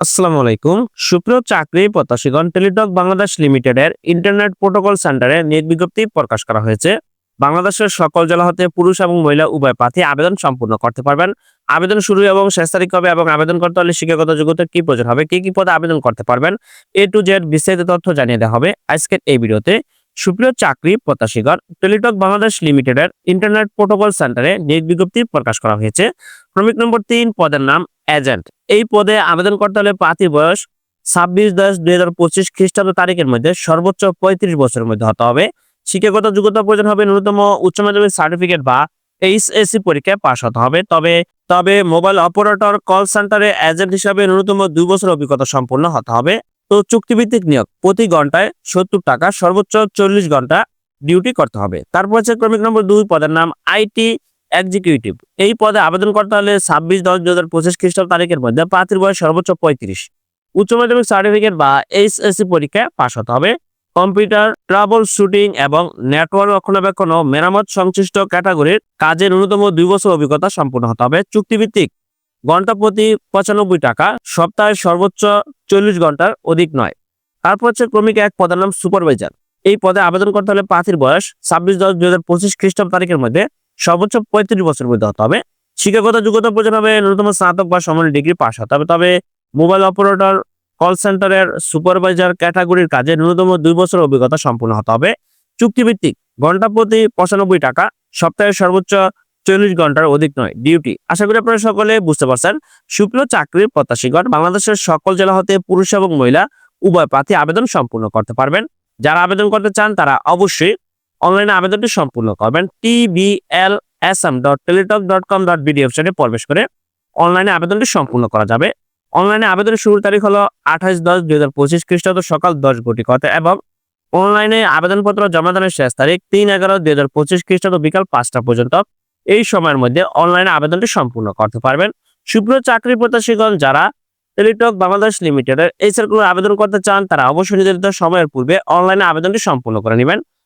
আসসালামু আলাইকুম। সুপ্রিয় চাকরি প্রত্যাশীগণ টেলিটক বাংলাদেশ লিমিটেডের ইন্টারনেট প্রোটোকল সেন্টারে নিয়োগ বিজ্ঞপ্তি প্রকাশ করা হয়েছে। বাংলাদেশের সকল জেলা হতে পুরুষ এবং মহিলা উভয় প্রার্থী আবেদন সম্পূর্ণ করতে পারবেন। আবেদন শুরু এবং শেষ তারিখ হবে এবং আবেদন করতে হলে শিক্ষাগত যোগ্যতা কি প্রয়োজন হবে, কি কি পদে আবেদন করতে পারবেন, এ টু জেড বিস্তারিত তথ্য জানিয়ে দেওয়া হবে আজকের এই ভিডিওতে। সুপ্রিয় চাকরি প্রত্যাশীগণ, টেলিটক বাংলাদেশ লিমিটেডের ইন্টারনেট প্রোটোকল সেন্টারে নিয়োগ বিজ্ঞপ্তি প্রকাশ করা হয়েছে। ক্রমিক নম্বর তিন পদের নাম এজেন্ট। এই পদে আবেদন করতে হলে প্রার্থীর বয়স ছাব্বিশ দশ দুই হাজার পঁচিশ খ্রিস্টাব্দ তারিখের মধ্যে সর্বোচ্চ পঁয়ত্রিশ বছরের মধ্যে হতে হবে। শিক্ষাগত যোগ্যতা প্রয়োজন হবে ন্যূনতম উচ্চ মাধ্যমিক সার্টিফিকেট বা এইচএসসি পরীক্ষায় পাশ হতে হবে। তবে তবে মোবাইল অপারেটর কল সেন্টারে এজেন্ট হিসাবে ন্যূনতম দুই বছর অভিজ্ঞতা সম্পন্ন হতে হবে। তো চুক্তিভিত্তিক নিয়োগ, প্রতি ঘন্টায় সত্তর টাকা, সর্বোচ্চ চল্লিশ ঘণ্টা ডিউটি করতে হবে। তারপর হচ্ছে ক্রমিক নম্বর দুই, পদের নাম আইটি এক্সিকিউটিভ এই পদে আবেদন করতে হলে ছাব্বিশ দশ দু হাজার পঁচিশ খ্রিস্টাব্দ তারিখের মধ্যে প্রার্থীর বয়স সর্বোচ্চ পঁয়ত্রিশ। উচ্চ মাধ্যমিক সার্টিফিকেট বা এইচএসসি পরীক্ষায় পাশ হতে হবে। কম্পিউটার ট্রাবল শুটিং এবং নেটওয়ার্ক রক্ষণাবেক্ষণ ও মেরামত সংশ্লিষ্ট ক্যাটাগরির কাজে ন্যূনতম দুই বছর অভিজ্ঞতা সম্পূর্ণ হতে হবে। চুক্তিভিত্তিক ঘণ্টা প্রতি পঁচানব্বই টাকা, সপ্তাহে সর্বোচ্চ চল্লিশ ঘণ্টার অধিক নয়। তারপর হচ্ছে ক্রমিক এক পদের নাম সুপারভাইজার এই পদে আবেদন করতে হলে প্রার্থীর বয়স ছাব্বিশ দশ দুই হাজার পঁচিশ খ্রিস্টাব্দ তারিখের মধ্যে সর্বোচ্চ পঁয়ত্রিশ বছরের মধ্যে হতে হবে। শিক্ষাগত যোগ্যতা প্রয়োজন হবে ন্যূনতম স্নাতক বা সমান ডিগ্রি পাস হতে হবে। তবে মোবাইল অপারেটর কল সেন্টারের সুপারভাইজার ক্যাটাগরির কাজে ন্যূনতম দুই বছর অভিজ্ঞতা সম্পূর্ণ হতে হবে। চুক্তিভিত্তিক, ঘণ্টা প্রতি পঁচানব্বই টাকা, সপ্তাহে সর্বোচ্চ চল্লিশ ঘণ্টার অধিক নয় ডিউটি আশা করি আপনারা সকলে বুঝতে পারছেন। সুপ্রিয় চাকরির প্রত্যাশীগণ, বাংলাদেশের সকল জেলা হতে পুরুষ এবং মহিলা উভয় প্রার্থী আবেদন সম্পূর্ণ করতে পারবেন। যারা আবেদন করতে চান তারা অবশ্যই অনলাইনে আবেদনটি সম্পূর্ণ করবেন TBL S M dot Teletalk dot com dot BD প্রবেশ করে অনলাইনে আবেদনটি সম্পূর্ণ করা যাবে। অনলাইনে আবেদনের শুরুর তারিখ হলো আঠাশ দশ দুই হাজার পঁচিশ খ্রিস্টাব্দ সকাল দশ ঘটি কতে এবং অনলাইনে আবেদনপত্র জমা দানের শেষ তারিখ তিন এগারো দুই হাজার পঁচিশ খ্রিস্টাব্দ বিকাল পাঁচটা পর্যন্ত। এই সময়ের মধ্যে অনলাইনে আবেদনটি সম্পূর্ণ করতে পারবেন। সুপ্রিয় চাকরি প্রত্যাশীগণ, যারা টেলিটক বাংলাদেশ লিমিটেডের এই সার্কুলার আবেদন করতে চান, তারা অবশ্যই নির্ধারিত সময়ের পূর্বে অনলাইনে আবেদনটি সম্পূর্ণ করে নেবেন।